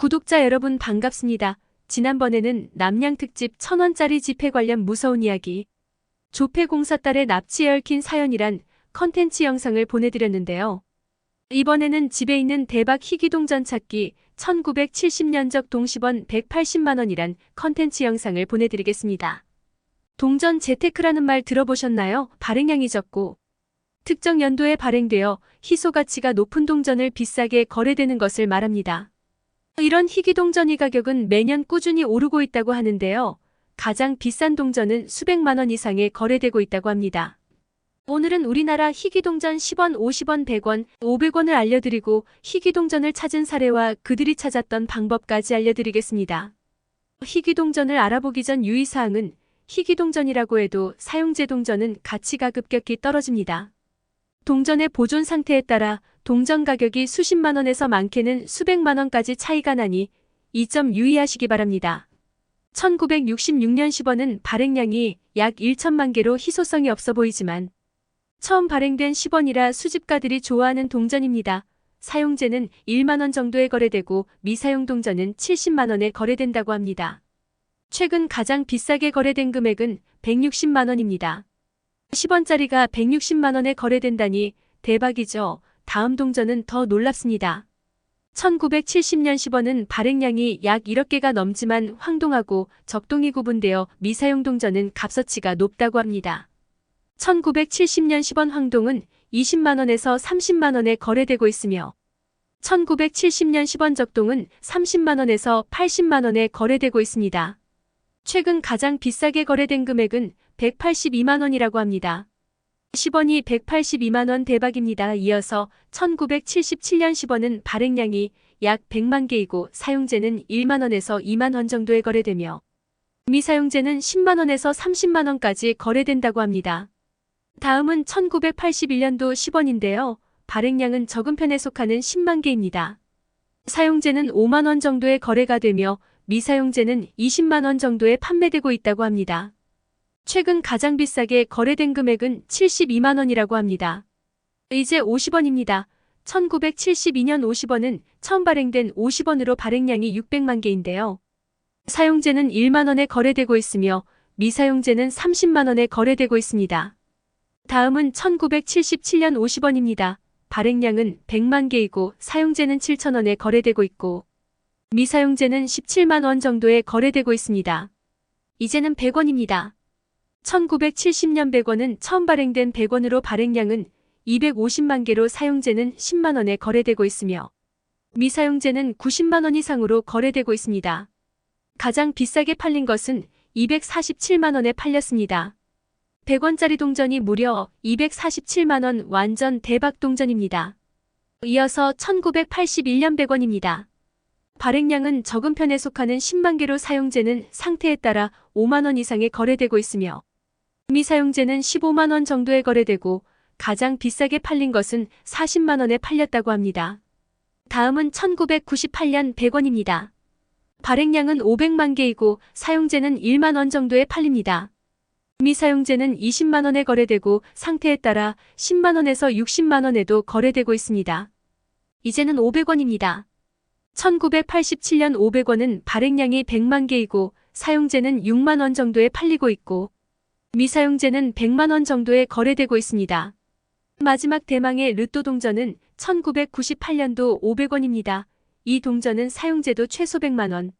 구독자 여러분 반갑습니다. 지난번에는 남양 특집 천원짜리 지폐 관련 무서운 이야기, 조폐공사 딸의 납치에 얽힌 사연이란 컨텐츠 영상을 보내드렸는데요. 이번에는 집에 있는 대박 희귀동전 찾기 1970년적 동시번 180만원이란 컨텐츠 영상을 보내드리겠습니다. 동전 재테크라는 말 들어보셨나요? 발행량이 적고 특정 연도에 발행되어 희소 가치가 높은 동전을 비싸게 거래되는 것을 말합니다. 이런 희귀 동전이 가격은 매년 꾸준히 오르고 있다고 하는데요. 가장 비싼 동전은 수백만 원 이상에 거래되고 있다고 합니다. 오늘은 우리나라 희귀 동전 10원, 50원, 100원, 500원을 알려드리고 희귀 동전을 찾은 사례와 그들이 찾았던 방법까지 알려드리겠습니다. 희귀 동전을 알아보기 전 유의사항은 희귀 동전이라고 해도 사용제 동전은 가치가 급격히 떨어집니다. 동전의 보존 상태에 따라 동전 가격이 수십만 원에서 많게는 수백만 원까지 차이가 나니 이 점 유의하시기 바랍니다. 1966년 10원은 발행량이 약 1천만 개로 희소성이 없어 보이지만 처음 발행된 10원이라 수집가들이 좋아하는 동전입니다. 사용제는 1만 원 정도에 거래되고 미사용 동전은 70만 원에 거래된다고 합니다. 최근 가장 비싸게 거래된 금액은 160만 원입니다. 10원짜리가 160만 원에 거래된다니 대박이죠. 다음 동전은 더 놀랍습니다. 1970년 10원은 발행량이 약 1억 개가 넘지만 황동하고 적동이 구분되어 미사용 동전은 값어치가 높다고 합니다. 1970년 10원 황동은 20만 원에서 30만 원에 거래되고 있으며 1970년 10원 적동은 30만 원에서 80만 원에 거래되고 있습니다. 최근 가장 비싸게 거래된 금액은 182만 원이라고 합니다. 10원이 182만 원 대박입니다. 이어서 1977년 10원은 발행량이 약 100만 개이고 사용제는 1만 원에서 2만 원 정도에 거래되며 미사용제는 10만 원에서 30만 원까지 거래된다고 합니다. 다음은 1981년도 10원인데요. 발행량은 적은 편에 속하는 10만 개입니다. 사용제는 5만 원 정도의 거래가 되며 미사용제는 20만 원 정도에 판매되고 있다고 합니다. 최근 가장 비싸게 거래된 금액은 72만 원이라고 합니다. 이제 50원입니다. 1972년 50원은 처음 발행된 50원으로 발행량이 600만 개인데요. 사용제는 1만 원에 거래되고 있으며 미사용제는 30만 원에 거래되고 있습니다. 다음은 1977년 50원입니다. 발행량은 100만 개이고 사용제는 7천 원에 거래되고 있고 미사용제는 17만 원 정도에 거래되고 있습니다. 이제는 100원입니다. 1970년 100원은 처음 발행된 100원으로 발행량은 250만 개로 사용제는 10만 원에 거래되고 있으며 미사용제는 90만 원 이상으로 거래되고 있습니다. 가장 비싸게 팔린 것은 247만 원에 팔렸습니다. 100원짜리 동전이 무려 247만 원 완전 대박 동전입니다. 이어서 1981년 100원입니다. 발행량은 적은 편에 속하는 10만 개로 사용제는 상태에 따라 5만 원 이상에 거래되고 있으며 미사용제는 15만 원 정도에 거래되고 가장 비싸게 팔린 것은 40만 원에 팔렸다고 합니다. 다음은 1998년 100원입니다. 발행량은 500만 개이고 사용제는 1만 원 정도에 팔립니다. 미사용제는 20만 원에 거래되고 상태에 따라 10만 원에서 60만 원에도 거래되고 있습니다. 이제는 500원입니다. 1987년 500원은 발행량이 100만 개이고 사용제는 6만 원 정도에 팔리고 있고 미사용제는 100만 원 정도에 거래되고 있습니다. 마지막 대망의 르또 동전은 1998년도 500원입니다. 이 동전은 사용제도 최소 100만 원,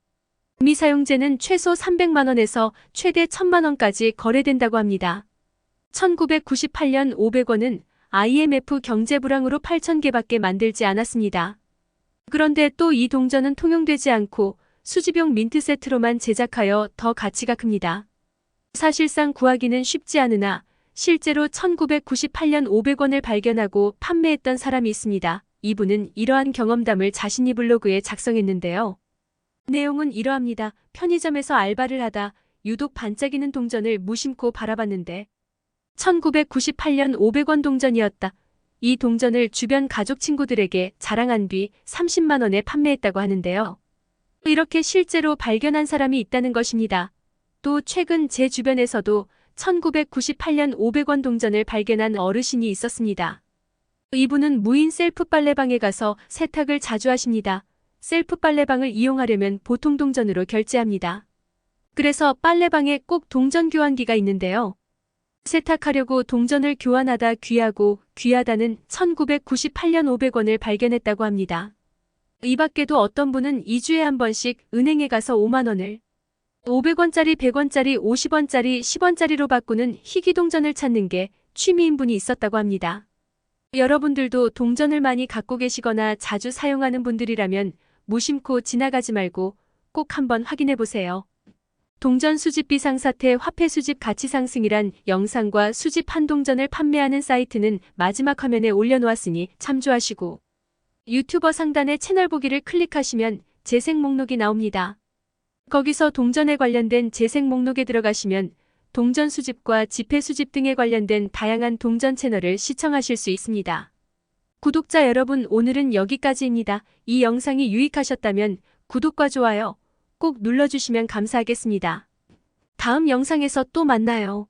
미사용제는 최소 300만 원에서 최대 1000만 원까지 거래된다고 합니다. 1998년 500원은 IMF 경제 불황으로 8,000개밖에 만들지 않았습니다. 그런데 또 이 동전은 통용되지 않고 수집용 민트 세트로만 제작하여 더 가치가 큽니다. 사실상 구하기는 쉽지 않으나 실제로 1998년 500원을 발견하고 판매했던 사람이 있습니다. 이분은 이러한 경험담을 자신이 블로그에 작성했는데요. 내용은 이러합니다. 편의점에서 알바를 하다 유독 반짝이는 동전을 무심코 바라봤는데 1998년 500원 동전이었다. 이 동전을 주변 가족 친구들에게 자랑한 뒤 30만 원에 판매했다고 하는데요. 이렇게 실제로 발견한 사람이 있다는 것입니다. 또 최근 제 주변에서도 1998년 500원 동전을 발견한 어르신이 있었습니다. 이분은 무인 셀프 빨래방에 가서 세탁을 자주 하십니다. 셀프 빨래방을 이용하려면 보통 동전으로 결제합니다. 그래서 빨래방에 꼭 동전 교환기가 있는데요. 세탁하려고 동전을 교환하다 귀하고 귀하다는 1998년 500원을 발견했다고 합니다. 이 밖에도 어떤 분은 2주에 한 번씩 은행에 가서 5만원을 500원짜리, 100원짜리, 50원짜리, 10원짜리로 바꾸는 희귀 동전을 찾는 게 취미인 분이 있었다고 합니다. 여러분들도 동전을 많이 갖고 계시거나 자주 사용하는 분들이라면 무심코 지나가지 말고 꼭 한번 확인해 보세요. 동전 수집 비상사태 화폐 수집 가치 상승이란 영상과 수집 한동전을 판매하는 사이트는 마지막 화면에 올려놓았으니 참조하시고 유튜버 상단의 채널 보기를 클릭하시면 재생 목록이 나옵니다. 거기서 동전에 관련된 재생 목록에 들어가시면 동전 수집과 지폐 수집 등에 관련된 다양한 동전 채널을 시청하실 수 있습니다. 구독자 여러분 오늘은 여기까지입니다. 이 영상이 유익하셨다면 구독과 좋아요 꼭 눌러주시면 감사하겠습니다. 다음 영상에서 또 만나요.